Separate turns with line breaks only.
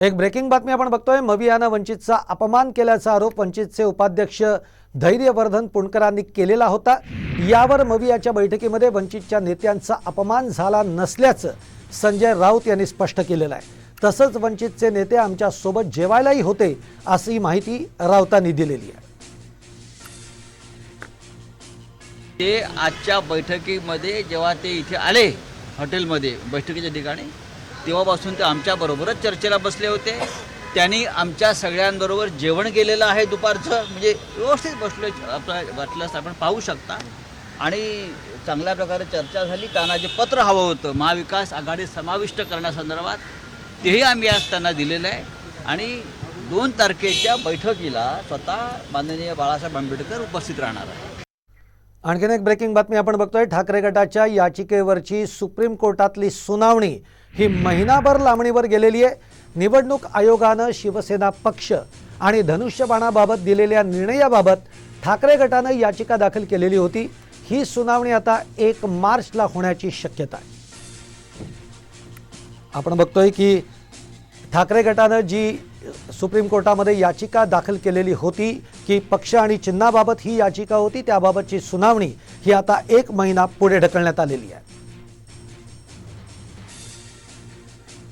एक ब्रेकिंग बातमी आपण बघतोय. मवियानं वंचितचा अपमान केल्याचा आरोप वंचितचे उपाध्यक्ष धैर्यवर्धन पुणकरांनी केलेला होता. यावर मवियाच्या बैठकीमध्ये वंचितच्या नेत्यांचा अपमान झाला नसल्याचं संजय राऊत यांनी स्पष्ट केलेलं आहे. तसंच वंचितचे नेते आमच्यासोबत जेवायलाही होते अशी माहिती राऊतांनी दिलेली आहे.
ते आजच्या बैठकीमध्ये जेव्हा ते इथे आले हॉटेलमध्ये बैठकीच्या ठिकाणी तेव्हापासून ते आमच्याबरोबरच चर्चेला बसले होते. त्यांनी आमच्या सगळ्यांबरोबर जेवण केलेलं आहे दुपारचं. म्हणजे व्यवस्थित बसलो आपलं वाटल्यास आपण पाहू शकता. आणि चांगल्या प्रकारे चर्चा झाली. त्यांना जे पत्र हवं होतं महाविकास आघाडी समाविष्ट करण्यासंदर्भात तेही आम्ही आज त्यांना दिलेलं आहे. आणि दोन तारखेच्या बैठकीला स्वतः माननीय बाळासाहेब आंबेडकर उपस्थित राहणार आहे
आणखीन एक ब्रेकिंग बातमी आपण बघतोय. ठाकरे गटाच्या याचिकेवरची सुप्रीम कोर्टातली सुनावणी ही महिनाभर लांबणीवर गेलेली आहे. निवडणूक आयोगानं शिवसेना पक्ष आणि धनुष्यबाणाबाबत दिलेल्या निर्णयाबाबत ठाकरे गटानं याचिका दाखल केलेली होती. ही सुनावणी आता एक मार्चला होण्याची शक्यता आहे. आपण बघतोय की ठाकरे गटानं जी सुप्रीम कोर्टामध्ये याचिका दाखल केलेली होती की पक्ष आणि चिन्हाबाबत ही याचिका होती त्याबाबतची सुनावणी ही आता एक महिना पुढे ढकलण्यात आलेली आहे.